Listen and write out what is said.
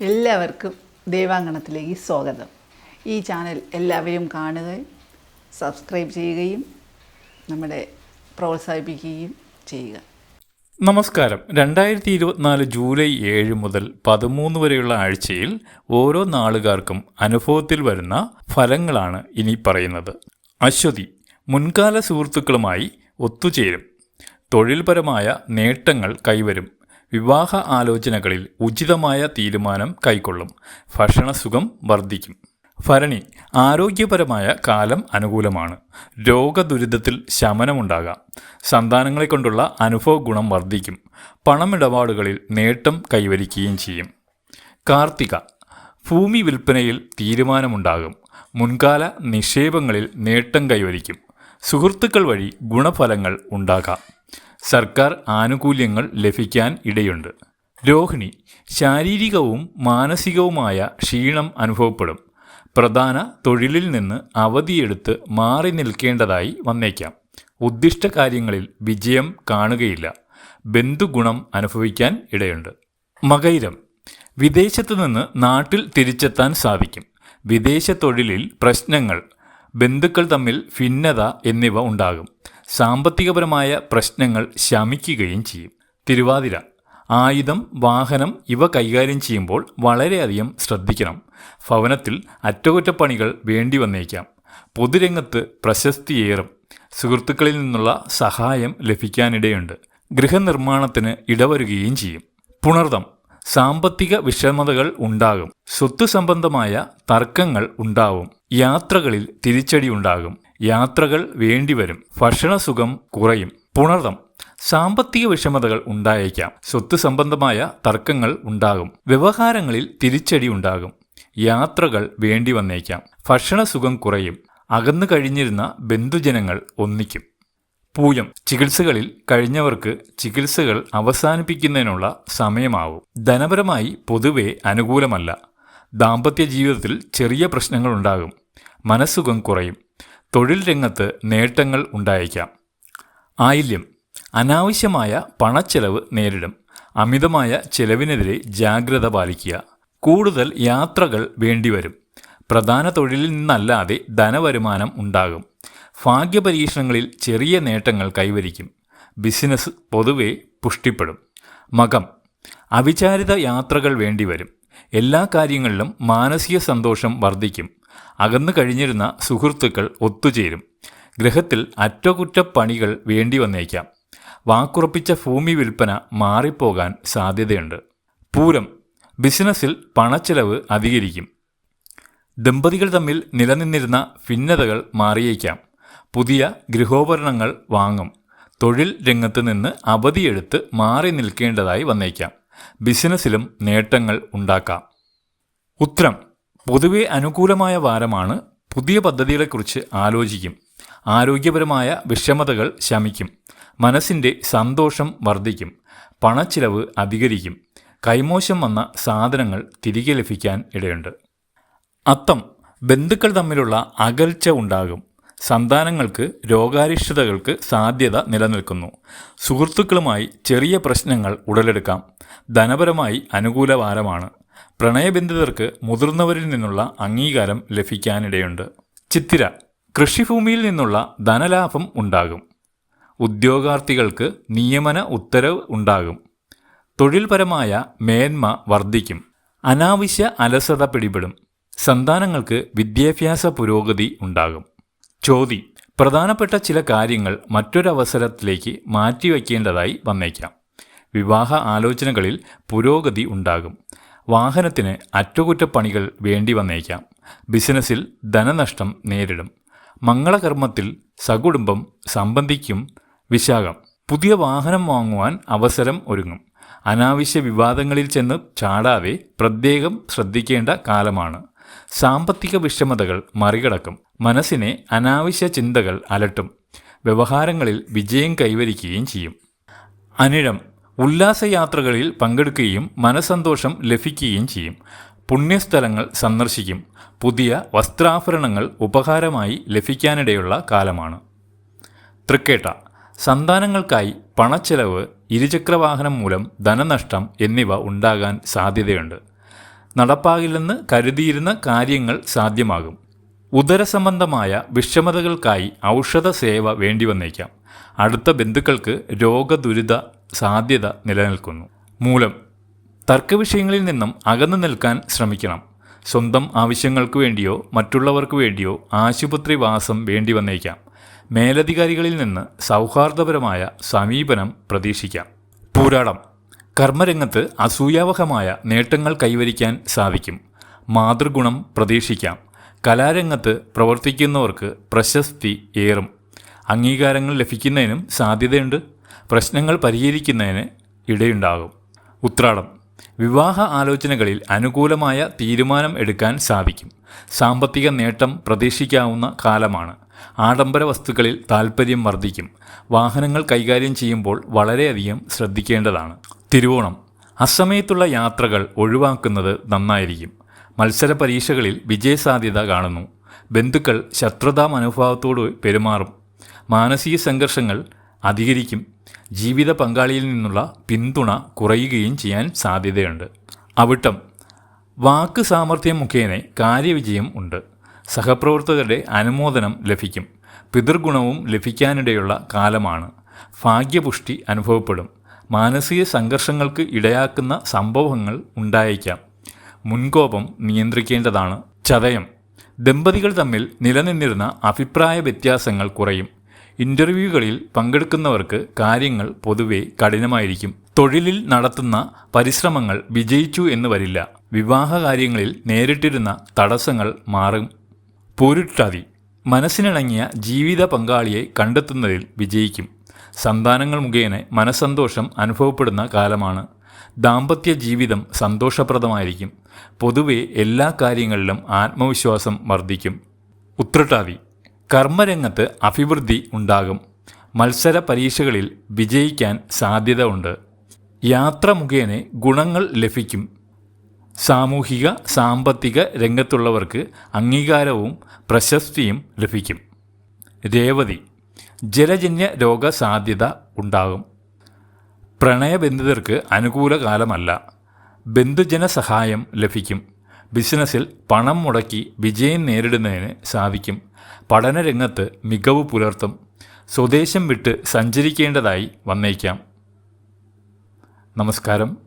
എല്ലാവർക്കും ദേവാങ്കണത്തിലേക്ക് സ്വാഗതം. ഈ ചാനൽ എല്ലാവരും കാണുകയും സബ്സ്ക്രൈബ് ചെയ്യുകയും നമ്മുടെ പ്രോത്സാഹിപ്പിക്കുകയും ചെയ്യുക. നമസ്കാരം. രണ്ടായിരത്തി ഇരുപത്തിനാല് ജൂലൈ ഏഴ് മുതൽ പതിമൂന്ന് വരെയുള്ള ആഴ്ചയിൽ ഓരോ നാളുകാർക്കും അനുഭവത്തിൽ വരുന്ന ഫലങ്ങളാണ് ഇനി പറയുന്നത്. അശ്വതി മുൻകാല സുഹൃത്തുക്കളുമായി ഒത്തുചേരും. തൊഴിൽപരമായ നേട്ടങ്ങൾ കൈവരും. വിവാഹ ആലോചനകളിൽ ഉചിതമായ തീരുമാനം കൈക്കൊള്ളും. ഭക്ഷണസുഖം വർദ്ധിക്കും. ഭരണി ആരോഗ്യപരമായ കാലം അനുകൂലമാണ്. രോഗദുരിതത്തിൽ ശമനമുണ്ടാകാം. സന്താനങ്ങളെ കൊണ്ടുള്ള അനുഭവ ഗുണം വർദ്ധിക്കും. പണമിടപാടുകളിൽ നേട്ടം കൈവരിക്കുകയും ചെയ്യും. കാർത്തിക ഭൂമി വിൽപ്പനയിൽ തീരുമാനമുണ്ടാകും. മുൻകാല നിക്ഷേപങ്ങളിൽ നേട്ടം കൈവരിക്കും. സുഹൃത്തുക്കൾ വഴി ഗുണഫലങ്ങൾ ഉണ്ടാകാം. സർക്കാർ ആനുകൂല്യങ്ങൾ ലഭിക്കാൻ ഇടയുണ്ട്. രോഹിണി ശാരീരികവും മാനസികവുമായ ക്ഷീണം അനുഭവപ്പെടും. പ്രധാന തൊഴിലിൽ നിന്ന് അവധിയെടുത്ത് മാറി നിൽക്കേണ്ടതായി വന്നേക്കാം. ഉദ്ദിഷ്ട കാര്യങ്ങളിൽ വിജയം കാണുകയില്ല. ബന്ധുഗുണം അനുഭവിക്കാൻ ഇടയുണ്ട്. മകൈരം വിദേശത്തു നിന്ന് നാട്ടിൽ തിരിച്ചെത്താൻ സാധിക്കും. വിദേശ തൊഴിലിൽ പ്രശ്നങ്ങൾ ബന്ധുക്കൾ തമ്മിൽ ഭിന്നത എന്നിവ ഉണ്ടാകും. സാമ്പത്തികപരമായ പ്രശ്നങ്ങൾ ശമിക്കുകയും ചെയ്യും. തിരുവാതിര. ആയുധം വാഹനം ഇവ കൈകാര്യം ചെയ്യുമ്പോൾ വളരെയധികം ശ്രദ്ധിക്കണം. ഭവനത്തിൽ അറ്റകുറ്റപ്പണികൾ വേണ്ടി വന്നേക്കാം. പൊതുരംഗത്ത് പ്രശസ്തിയേറും. സുഹൃത്തുക്കളിൽ നിന്നുള്ള സഹായം ലഭിക്കാനിടയുണ്ട്. ഗൃഹനിർമ്മാണത്തിന് ഇടവരുകയും ചെയ്യും. പുണർദം സാമ്പത്തിക വിഷമതകൾ ഉണ്ടാകും. സ്വത്ത് സംബന്ധമായ തർക്കങ്ങൾ ഉണ്ടാവും. യാത്രകളിൽ തിരിച്ചടി ഉണ്ടാകും. യാത്രകൾ വേണ്ടിവരും. ഭക്ഷണസുഖം കുറയും. പുണർദം സാമ്പത്തിക വിഷമതകൾ ഉണ്ടായേക്കാം. സ്വത്ത് സംബന്ധമായ തർക്കങ്ങൾ ഉണ്ടാകും. വ്യവഹാരങ്ങളിൽ തിരിച്ചടി ഉണ്ടാകും. യാത്രകൾ വേണ്ടി വന്നേക്കാം. ഭക്ഷണസുഖം കുറയും. അകന്നു കഴിഞ്ഞിരുന്ന ബന്ധുജനങ്ങൾ ഒന്നിക്കും. പൂയം ചികിത്സകളിൽ കഴിഞ്ഞവർക്ക് ചികിത്സകൾ അവസാനിപ്പിക്കുന്നതിനുള്ള സമയമാവും. ധനപരമായി പൊതുവെ അനുകൂലമല്ല. ദാമ്പത്യ ജീവിതത്തിൽ ചെറിയ പ്രശ്നങ്ങളുണ്ടാകും മനസ്സുഖം കുറയും. തൊഴിൽ രംഗത്ത് നേട്ടങ്ങൾ ഉണ്ടായേക്കാം. ആയില്യം. അനാവശ്യമായ പണച്ചെലവ് നേരിടും. അമിതമായ ചെലവിനെതിരെ ജാഗ്രത പാലിക്കുക. കൂടുതൽ യാത്രകൾ വേണ്ടിവരും. പ്രധാന തൊഴിലിൽ നിന്നല്ലാതെ ധനവരുമാനം ഉണ്ടാകും. ഭാഗ്യപരീക്ഷണങ്ങളിൽ ചെറിയ നേട്ടങ്ങൾ കൈവരിക്കും. ബിസിനസ് പൊതുവെ പുഷ്ടിപ്പെടും. മകം. അവിചാരിത യാത്രകൾ വേണ്ടിവരും. എല്ലാ കാര്യങ്ങളിലും മാനസിക സന്തോഷം വർദ്ധിക്കും. അകന്നു കഴിഞ്ഞിരുന്ന സുഹൃത്തുക്കൾ ഒത്തുചേരും. ഗ്രഹത്തിൽ അറ്റകുറ്റപ്പണികൾ വേണ്ടി വന്നേക്കാം വാക്കുറപ്പിച്ച ഭൂമി വിൽപ്പന മാറിപ്പോകാൻ സാധ്യതയുണ്ട്. പൂരം. ബിസിനസ്സിൽ പണച്ചെലവ് അധികരിക്കും. ദമ്പതികൾ തമ്മിൽ നിലനിന്നിരുന്ന ഭിന്നതകൾ മാറിയേക്കാം. പുതിയ ഗൃഹോപകരണങ്ങൾ വാങ്ങും. തൊഴിൽ രംഗത്ത് നിന്ന് അവധിയെടുത്ത് മാറി നിൽക്കേണ്ടതായി വന്നേക്കാം. ബിസിനസ്സിലും നേട്ടങ്ങൾ ഉണ്ടാക്കാം. ഉത്തരം പൊതുവെ അനുകൂലമായ വാരമാണ്. പുതിയ പദ്ധതികളെക്കുറിച്ച് ആലോചിക്കും. ആരോഗ്യപരമായ വിഷമതകൾ ശമിക്കും. മനസ്സിന്റെ സന്തോഷം വർദ്ധിക്കും. പണച്ചിലവ് അധികരിക്കും. കൈമോശം വന്ന സാധനങ്ങൾ തിരികെ ലഭിക്കാൻ ഇടയുണ്ട്. അത്തം. ബന്ധുക്കൾ തമ്മിലുള്ള അകൽച്ച ഉണ്ടാകും. സന്താനങ്ങൾക്ക് രോഗാരിഷ്ടതകൾക്ക് സാധ്യത നിലനിൽക്കുന്നു. സുഹൃത്തുക്കളുമായി ചെറിയ പ്രശ്നങ്ങൾ ഉടലെടുക്കാം. ധനപരമായി അനുകൂല വാരമാണ് പ്രണയബന്ധിതർക്ക് മുതിർന്നവരിൽ നിന്നുള്ള അംഗീകാരം ലഭിക്കാനിടയുണ്ട്. ചിത്തിര കൃഷിഭൂമിയിൽ നിന്നുള്ള ധനലാഭം ഉണ്ടാകും. ഉദ്യോഗാർത്ഥികൾക്ക് നിയമന ഉത്തരവ് ഉണ്ടാകും. തൊഴിൽപരമായ മേന്മ വർദ്ധിക്കും. അനാവശ്യ അലസത പിടിപെടും. സന്താനങ്ങൾക്ക് വിദ്യാഭ്യാസ പുരോഗതി ഉണ്ടാകും. ചോതി പ്രധാനപ്പെട്ട ചില കാര്യങ്ങൾ മറ്റൊരവസരത്തിലേക്ക് മാറ്റിവെക്കേണ്ടതായി വന്നേക്കാം. വിവാഹ ആലോചനകളിൽ പുരോഗതി ഉണ്ടാകും. വാഹനത്തിന് അറ്റകുറ്റപ്പണികൾ വേണ്ടി വന്നേക്കാം. ബിസിനസ്സിൽ ധനനഷ്ടം നേരിടും. മംഗളകർമ്മത്തിൽ സകുടുംബം സംബന്ധിക്കും വിശാഖം. പുതിയ വാഹനം വാങ്ങുവാൻ അവസരം ഒരുങ്ങും. അനാവശ്യ വിവാദങ്ങളിൽ ചെന്ന് ചാടാതെ പ്രത്യേകം ശ്രദ്ധിക്കേണ്ട കാലമാണ്. സാമ്പത്തിക വിഷമതകൾ മറികടക്കും. മനസ്സിനെ അനാവശ്യ ചിന്തകൾ അലട്ടും. വ്യവഹാരങ്ങളിൽ വിജയം കൈവരിക്കുകയും ചെയ്യും. അനിഴം. ഉല്ലാസയാത്രകളിൽ പങ്കെടുക്കുകയും മനസന്തോഷം ലഭിക്കുകയും ചെയ്യും. പുണ്യസ്ഥലങ്ങൾ സന്ദർശിക്കും. പുതിയ വസ്ത്രാഭരണങ്ങൾ ഉപഹാരമായി ലഭിക്കാനിടയുള്ള കാലമാണ്. തൃക്കേട്ട. സന്താനങ്ങൾക്കായി പണച്ചെലവ് ഇരുചക്രവാഹനം മൂലം ധനനഷ്ടം എന്നിവ ഉണ്ടാകാൻ സാധ്യതയുണ്ട്. നടപ്പാകില്ലെന്ന് കരുതിയിരുന്ന കാര്യങ്ങൾ സാധ്യമാകും. ഉദരസംബന്ധമായ വിഷമതകൾക്കായി ഔഷധ സേവ വേണ്ടി വേണ്ടിവന്നേക്കാം. അടുത്ത ബന്ധുക്കൾക്ക് രോഗദുരിത സാധ്യത നിലനിൽക്കുന്നു. മൂലം തർക്കവിഷയങ്ങളിൽ നിന്നും അകന്നു നിൽക്കാൻ ശ്രമിക്കണം. സ്വന്തം ആവശ്യങ്ങൾക്ക് വേണ്ടിയോ മറ്റുള്ളവർക്ക് വേണ്ടിയോ ആശുപത്രി വാസം വേണ്ടി വന്നേക്കാം മേലധികാരികളിൽ നിന്ന് സൗഹാർദ്ദപരമായ സമീപനം പ്രതീക്ഷിക്കാം. പൂരാടം. കർമ്മരംഗത്ത് അസൂയാവഹമായ നേട്ടങ്ങൾ കൈവരിക്കാൻ സാധിക്കും. മാതൃഗുണം പ്രതീക്ഷിക്കാം. കലാരംഗത്ത് പ്രവർത്തിക്കുന്നവർക്ക് പ്രശസ്തി ഏറും. അംഗീകാരങ്ങൾ ലഭിക്കുന്നതിനും സാധ്യതയുണ്ട്. പ്രശ്നങ്ങൾ പരിഹരിക്കുന്നതിന് ഇടയുണ്ടാകും. ഉത്രാടം. വിവാഹ ആലോചനകളിൽ അനുകൂലമായ തീരുമാനം എടുക്കാൻ സാധിക്കും. സാമ്പത്തിക നേട്ടം പ്രതീക്ഷിക്കാവുന്ന കാലമാണ്. ആഡംബര വസ്തുക്കളിൽ താൽപ്പര്യം വർദ്ധിക്കും. വാഹനങ്ങൾ കൈകാര്യം ചെയ്യുമ്പോൾ വളരെയധികം ശ്രദ്ധിക്കേണ്ടതാണ്. തിരുവോണം. അസമയത്തുള്ള യാത്രകൾ ഒഴിവാക്കുന്നത് നന്നായിരിക്കും. മത്സര പരീക്ഷകളിൽ വിജയസാധ്യത കാണുന്നു. ബന്ധുക്കൾ ശത്രുതാ മനോഭാവത്തോട് പെരുമാറും. മാനസിക സംഘർഷങ്ങൾ അധികരിക്കും. ജീവിത പങ്കാളിയിൽ നിന്നുള്ള പിന്തുണ കുറയുകയും ചെയ്യാൻ സാധ്യതയുണ്ട്. അവിട്ടം. വാക്ക് സാമർഥ്യം മുഖേന കാര്യവിജയം ഉണ്ട്. സഹപ്രവർത്തകരുടെ അനുമോദനം ലഭിക്കും. പിതൃഗുണവും ലഭിക്കാനിടയുള്ള കാലമാണ്. ഭാഗ്യപുഷ്ടി അനുഭവപ്പെടും. മാനസിക സംഘർഷങ്ങൾക്ക് ഇടയാക്കുന്ന സംഭവങ്ങൾ ഉണ്ടായേക്കാം. മുൻകോപം നിയന്ത്രിക്കേണ്ടതാണ്. ചതയം. ദമ്പതികൾ തമ്മിൽ നിലനിന്നിരുന്ന അഭിപ്രായ വ്യത്യാസങ്ങൾ കുറയും. ഇന്റർവ്യൂകളിൽ പങ്കെടുക്കുന്നവർക്ക് കാര്യങ്ങൾ പൊതുവെ കഠിനമായിരിക്കും. തൊഴിലിൽ നടത്തുന്ന പരിശ്രമങ്ങൾ വിജയിച്ചു എന്ന് വരില്ല. വിവാഹ കാര്യങ്ങളിൽ നേരിട്ടിരുന്ന തടസ്സങ്ങൾ മാറും. പൊരുട്ടതി. മനസ്സിനിണങ്ങിയ ജീവിത പങ്കാളിയെ കണ്ടെത്തുന്നതിൽ വിജയിക്കും. സന്താനങ്ങൾ മുഖേന മനസ്സന്തോഷം അനുഭവപ്പെടുന്ന കാലമാണ്. ദാമ്പത്യ ജീവിതം സന്തോഷപ്രദമായിരിക്കും. പൊതുവെ എല്ലാ കാര്യങ്ങളിലും ആത്മവിശ്വാസം വർദ്ധിക്കും. ഉത്രട്ടാതി. കർമ്മരംഗത്ത് അഭിവൃദ്ധി ഉണ്ടാകും. മത്സര പരീക്ഷകളിൽ വിജയിക്കാൻ സാധ്യത ഉണ്ട്. യാത്ര മുഖേന ഗുണങ്ങൾ ലഭിക്കും. സാമൂഹിക സാമ്പത്തിക രംഗത്തുള്ളവർക്ക് അംഗീകാരവും പ്രശസ്തിയും ലഭിക്കും. രേവതി. ജലജന്യ രോഗസാധ്യത ഉണ്ടാകും. പ്രണയബന്ധിതർക്ക് അനുകൂല കാലമല്ല ബന്ധുജന സഹായം ലഭിക്കും. ബിസിനസ്സിൽ പണം മുടക്കി വിജയം നേരിടുന്നതിന് സാധിക്കും. പഠനരംഗത്ത് മികവ് പുലർത്തും. സ്വദേശം വിട്ട് സഞ്ചരിക്കേണ്ടതായി വന്നേക്കാം. നമസ്കാരം.